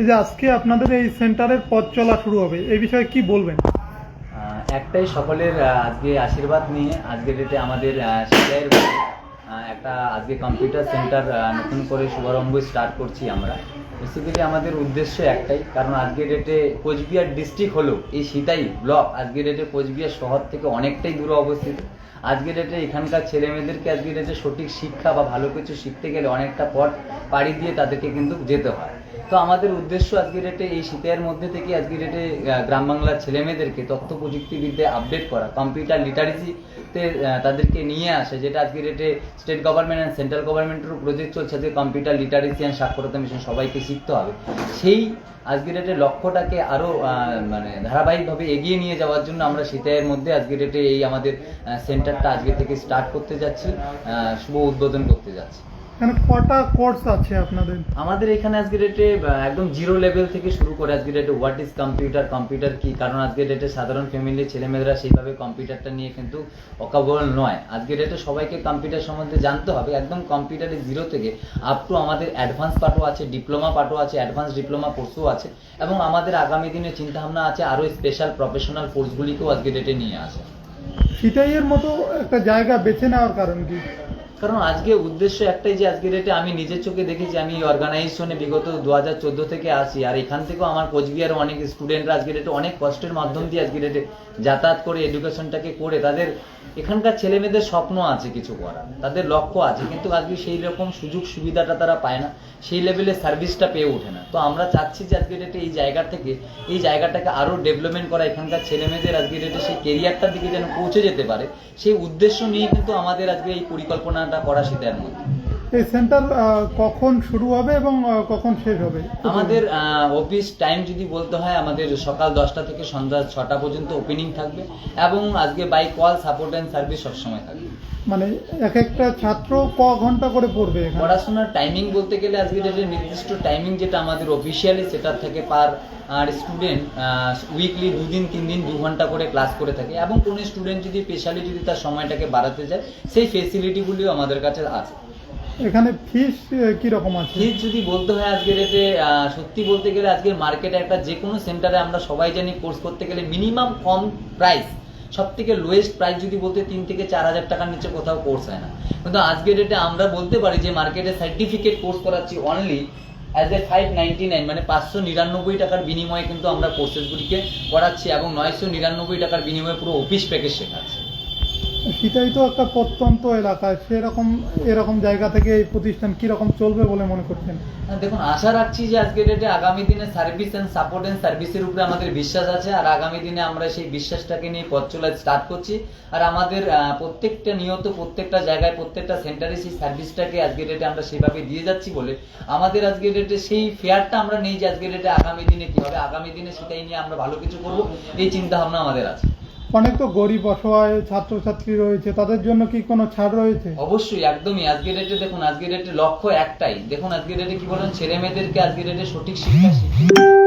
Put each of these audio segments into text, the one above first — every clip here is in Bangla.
এই যে আজকে আপনাদের এই সেন্টারের পথ চলা শুরু হবে, এই বিষয়ে কি বলবেন? একটাই সকলের আজকে আশীর্বাদ নিয়ে, আজকে ডেটে আমাদের সিআইয়ের একটা আজকে কম্পিউটার সেন্টার নতুন করে শুভারম্ভ স্টার্ট করছি আমরা। বেসিক্যালি আমাদের উদ্দেশ্য একটাই, কারণ আজকে ডেটে কোচবিহার ডিস্ট্রিক্ট হলো, এই সিতাই ব্লক আজকে ডেটে কোচবিহার শহর থেকে অনেকটাই দূরে অবস্থিত। আজকে ডেটে এখানকার ছেলে মেয়েদেরকে আজকে ডেটে সঠিক শিক্ষা বা ভালো কিছু শিখতে গেলে অনেকটা পথ পাড়ি দিয়ে তাদেরকে কিন্তু যেতে হয়। তো আমাদের উদ্দেশ্য আজকে ডেটে এই শীতের মধ্যে থেকে আজকে ডেটে গ্রাম বাংলার ছেলে মেয়েদেরকে তথ্য প্রযুক্তিবিদ্যায় আপডেট করা কম্পিউটার লিটারেসিতে তাদেরকে নিয়ে আসে, যেটা আজকে ডেটে স্টেট গভর্নমেন্ট অ্যান্ড সেন্ট্রাল গভর্নমেন্টেরও প্রজেক্ট চলছে যে কম্পিউটার লিটারেসি অ্যান্ড সাক্ষরতা মিশন সবাইকে শিখতে হবে। সেই আজকে ডেটে লক্ষ্যটাকে আরও মানে ধারাবাহিকভাবে এগিয়ে নিয়ে যাওয়ার জন্য আমরা শীতের মধ্যে আজকে ডেটে এই আমাদের সেন্টারটা আজকে থেকে স্টার্ট করতে যাচ্ছি শুভ উদ্বোধন করতে যাচ্ছি। এখানে কটা কোর্স আছে আপনাদের? আমাদের এখানে আজকে ডেটে একদম জিরো লেভেল থেকে শুরু করে আজকে ডেটে হোয়াট ইজ কম্পিউটার কম্পিউটার কি? কারণ আজকে ডেটে সাধারণ ফ্যামিলির ছেলেমেয়েরা সেইভাবে কম্পিউটারটা নিয়ে কিন্তু অকাবল নয়। আজকে ডেটে সবাইকে কম্পিউটার সম্বন্ধে জানতে হবে। একদম কম্পিউটারের জিরো থেকে আপ টু আমাদের অ্যাডভান্স পার্টও আছে ডিপ্লোমা পার্টও আছে অ্যাডভান্স ডিপ্লোমা কোর্সও আছে এবং আমাদের আগামী দিনে চিন্তাভাবনা আছে আরও স্পেশাল প্রফেশনাল কোর্সগুলিকেও আজকে ডেটে নিয়ে আসে। সিটাইয়ের মতো একটা জায়গা বেছে নেওয়ার কারণ কি? কারণ আজকে উদ্দেশ্য একটাই যে আজকের ডেটে আমি নিজের চোখে দেখেছি, আমি অর্গানাইজেশনে বিগত দু হাজার চোদ্দ থেকে আসি আর এখান থেকেও আমার কোচবিহারের অনেক স্টুডেন্টরা আজকের ডেটে অনেক কষ্টের মাধ্যম দিয়ে আজকের ডেটে যাতায়াত করে এডুকেশনটাকে করে, তাদের এখানকার ছেলেমেয়েদের স্বপ্ন আছে কিছু করার, তাদের লক্ষ্য আছে, কিন্তু আজকে সেই রকম সুযোগ সুবিধাটা তারা পায় না, সেই লেভেলে সার্ভিসটা পেয়ে ওঠে না। তো আমরা চাচ্ছি যে আজকের ডেটে এই জায়গা থেকে, এই জায়গাটাকে আরও ডেভেলপমেন্ট করা, এখানকার ছেলেমেয়েদের আজকের ডেটে সেই কেরিয়ারটার দিকে যেন পৌঁছে যেতে পারে, সেই উদ্দেশ্য নিয়ে কিন্তু আমাদের আজকে এই পরিকল্পনাটা করা শীতের মধ্যে। এই সেন্টার কখন শুরু হবে এবং কখন শেষ হবে? আমাদের অফিস টাইম যদি বলতে হয় আমাদের সকাল দশটা থেকে সন্ধ্যা ছটা পর্যন্ত ওপেনিং থাকবে এবং আজকে by call support and service সবসময় থাকবে। মানে এক একটা ছাত্র ক ঘণ্টা করে পড়বে পড়াশোনার টাইমিং বলতে গেলে আজকে ডেটে নির্দিষ্ট টাইমিং যেটা আমাদের অফিসিয়ালি সেটা থেকে পার আর স্টুডেন্ট উইকলি দুদিন তিন দিন দু ঘণ্টা করে ক্লাস করে থাকে এবং কোনো স্টুডেন্ট যদি স্পেশালি যদি তার সময়টাকে বাড়াতে চায় সেই ফেসিলিটিগুলিও আমাদের কাছে আছে। এখানে ফিস কি রকম আছে? ফিজ যদি বলতে হয় আজকে রেটে সত্যি বলতে গেলে আজকের মার্কেটে একটা যে কোনো সেন্টারে আমরা সবাই জানি কোর্স করতে গেলে মিনিমাম কম প্রাইস সব থেকে লোয়েস্ট প্রাইস যদি বলতে তিন থেকে চার হাজার টাকার নিচে কোথাও কোর্স হয় না। কিন্তু আজকের ডেটে আমরা বলতে পারি যে মার্কেটে সার্টিফিকেট কোর্স করাচ্ছি only as a five ninety nine মানে পাঁচশো নিরানব্বই টাকার বিনিময়ে কিন্তু আমরা কোর্সেসগুলিকে করাচ্ছি এবং নয়শো নিরানব্বই টাকার বিনিময়ে পুরো অফিস প্যাকেজ শেখাচ্ছি। সেটাই তো একটা প্রত্যন্ত এলাকায় সেরকম এরকম জায়গা থেকে এই প্রতিষ্ঠান কি রকম চলবে বলে মনে করছেন? হ্যাঁ, দেখুন আশা রাখছি যে আজকে ডেটে আগামী দিনে সার্ভিস অ্যান্ড সাপোর্ট অ্যান্ড সার্ভিসের উপরে আমাদের বিশ্বাস আছে আর আগামী দিনে আমরা সেই বিশ্বাসটাকে নিয়ে পথ চলা স্টার্ট করছি। আর আমাদের প্রত্যেকটা নিয়ত প্রত্যেকটা জায়গায় প্রত্যেকটা সেন্টারে সেই সার্ভিসটাকে আজকে ডেটে আমরা সেভাবে দিয়ে যাচ্ছি বলে আমাদের আজকে ডেটে সেই ফেয়ারটা আমরা নেই যে আজকে ডেটে আগামী দিনে কি হবে। আগামী দিনে সেটাই নিয়ে আমরা ভালো কিছু করব এই চিন্তা ভাবনা আমাদের আছে। অনেক তো গরিব অসহায় ছাত্রছাত্রী রয়েছে, তাদের জন্য কি কোনো ছাড় রয়েছে? অবশ্যই, একদমই। আজকের ডেটে দেখুন, আজকের ডেটে লক্ষ্য একটাই। দেখুন, আজকের ডেটে কি বলেন? ছেলে মেয়েদেরকে আজকের ডেটে সঠিক শিক্ষা ডেটে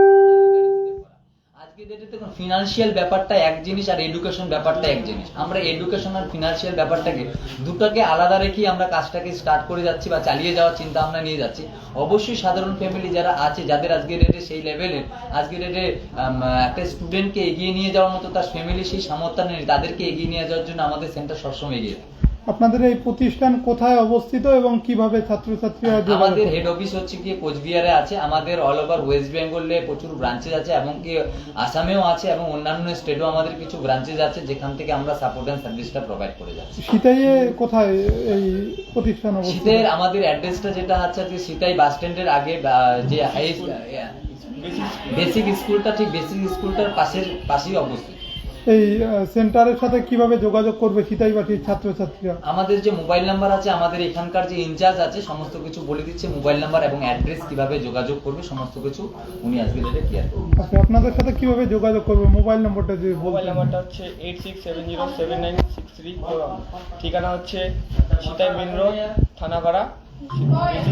দেখুন ফিনান্সিয়াল ব্যাপারটা এক জিনিস আর এডুকেশন ব্যাপারটা এক জিনিস আমরা এডুকেশন আর ফিনান্সিয়াল ব্যাপারটাকে দুটোকে আলাদা রেখেই আমরা কাজটাকে স্টার্ট করে যাচ্ছি বা চালিয়ে যাওয়ার চিন্তা আমরা নিয়ে যাচ্ছি অবশ্যই সাধারণ ফ্যামিলি যারা আছে, যাদের আজকে ডেটে সেই লেভেলের আজকে ডেটে একটা স্টুডেন্টকে এগিয়ে নিয়ে যাওয়ার মতো তার ফ্যামিলি সেই সামর্থ্য নেই, তাদেরকে এগিয়ে নিয়ে যাওয়ার জন্য আমাদের সেন্টার সবসময় এগিয়ে। আপনাদের এই প্রতিষ্ঠান কোথায় অবস্থিত এবং কীভাবে ছাত্রছাত্রীরা আমাদের হেড অফিস হচ্ছে কি কোচবিহারে আছে আমাদের অল ওভার ওয়েস্ট বেঙ্গলে প্রচুর ব্রাঞ্চেস আছে এবং কি আসামেও আছে এবং অন্যান্য স্টেটেও আমাদের কিছু ব্রাঞ্চেস আছে যেখান থেকে আমরা সাপোর্ট অ্যান্ড সার্ভিসটা প্রোভাইড করে যাচ্ছি। সিতাইয়ে কোথায় এই প্রতিষ্ঠান অবস্থিত? শীতের আমাদের অ্যাড্রেসটা যেটা আছে যে সিতাই বাস স্ট্যান্ডের আগে যে হাই বেসিক স্কুলটা ঠিক বেসিক স্কুলটার পাশের পাশেই অবস্থিত। এই সেন্টারের সাথে কীভাবে যোগাযোগ করবে সিতাইবাটির ছাত্রছাত্রীরা? আমাদের যে মোবাইল নাম্বার আছে আমাদের এখানকার যে ইনচার্জ আছে সমস্ত কিছু বলে দিচ্ছে মোবাইল নাম্বার এবং অ্যাড্রেস কীভাবে যোগাযোগ করবে সমস্ত কিছু উনি আজকে ডেটে ক্লিয়ার করবেন আচ্ছা আপনাদের সাথে কীভাবে যোগাযোগ করবে? মোবাইল নম্বরটা যদি মোবাইল নাম্বারটা হচ্ছে eight six seven zero seven nine six three ঠিকানা হচ্ছে সীতাই মেন রোড থানাপাড়া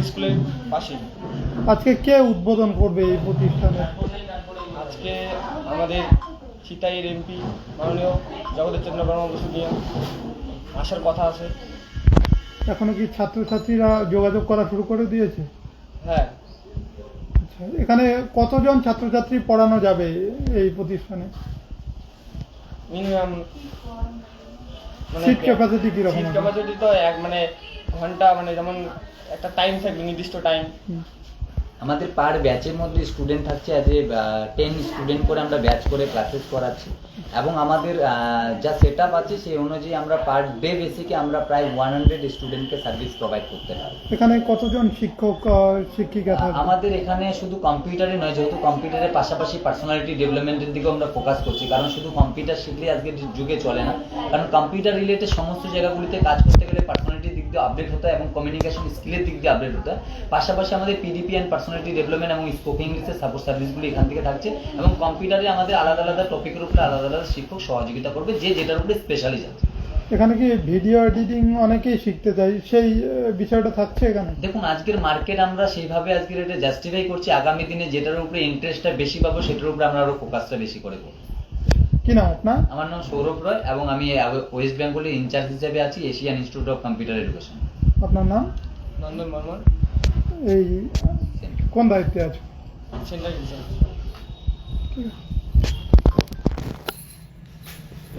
স্কুলের পাশেই। আজকে কে উদ্বোধন করবে এই প্রতিষ্ঠানে? আজকে আমাদের সীতাইয়ের এমপি মাননীয় জগদীশ চন্দ্র বসুনিয়া আসার কথা আছে। এখনও কি ছাত্রছাত্রীরা যোগাযোগ করা শুরু করে দিয়েছে? হ্যাঁ। আচ্ছা এখানে কতজন ছাত্রছাত্রী পড়ানো যাবে এই প্রতিষ্ঠানে? মিনিমাম সিট ক্যাপাসিটি কীরকম সিট ক্যাপাসিটি তো এক মানে ঘণ্টা মানে যেমন একটা টাইম থাকবে নির্দিষ্ট টাইম। আমাদের পার ব্যাচের মধ্যে স্টুডেন্ট থাকছে অ্যাজ এ টেন স্টুডেন্ট করে আমরা ব্যাচ করে ক্লাসেস করাচ্ছি। এবং আমাদের যা সেট আপ আছে সেই অনুযায়ী আমরা পার ডে বেসিকে আমরা প্রায় ওয়ান হান্ড্রেড স্টুডেন্টকে সার্ভিস প্রোভাইড করতে পারি। এখানে কতজন শিক্ষক শিক্ষিকা আমাদের এখানে শুধু কম্পিউটারে নয় যেহেতু কম্পিউটারের পাশাপাশি পার্সোনালিটি ডেভেলপমেন্টের দিকেও আমরা ফোকাস করছি কারণ শুধু কম্পিউটার শিখলে আজকের যুগে চলে না। কারণ কম্পিউটার রিলেটেড সমস্ত জায়গাগুলিতে কাজ করতে গেলে পার্সোনালিটির দিক দিয়ে আপডেট হতে হয় এবং কমিউনিকেশন স্কিলের দিক দিয়ে আপডেট হতে। হয় পাশাপাশি আমাদের পিডিপি অ্যান্ড পার্সোনালিটি ডেভেলপমেন্ট এবং স্পোকেন ইংলিশের সাপোর্ট সার্ভিসগুলি এখান থেকে থাকছে এবং কম্পিউটারে আমাদের আলাদা আলাদা টপিকের উপরে আলাদা আলাদা শিক্ষক সহযোগিতা করবে যে যেটার উপরে স্পেশালিস্ট আছে। এখানে কি ভিডিও এডিটিং অনেকেই শিখতে চাই সেই বিষয়টা থাকছে এখানে? দেখুন আজকের মার্কেট আমরা সেইভাবে আজকের এটা জাস্টিফাই করছি। আগামী দিনে যেটার উপরে ইন্টারেস্টটা বেশি পাবো সেটার উপরে আমরা আরও ফোকাসটা বেশি করে করব। কি নাম আপনার? আমার নাম সৌরভ রয় এবং আমি ওয়েস্ট বেঙ্গলের ইনচার্জ হিসেবে আছি Asian Institute of Computer Education. আপনার নাম? নন্দন বর্মন এই কোন দায়িত্বে আছো? সেন্ট্রাল ইনচার্জ ঠিক আছে।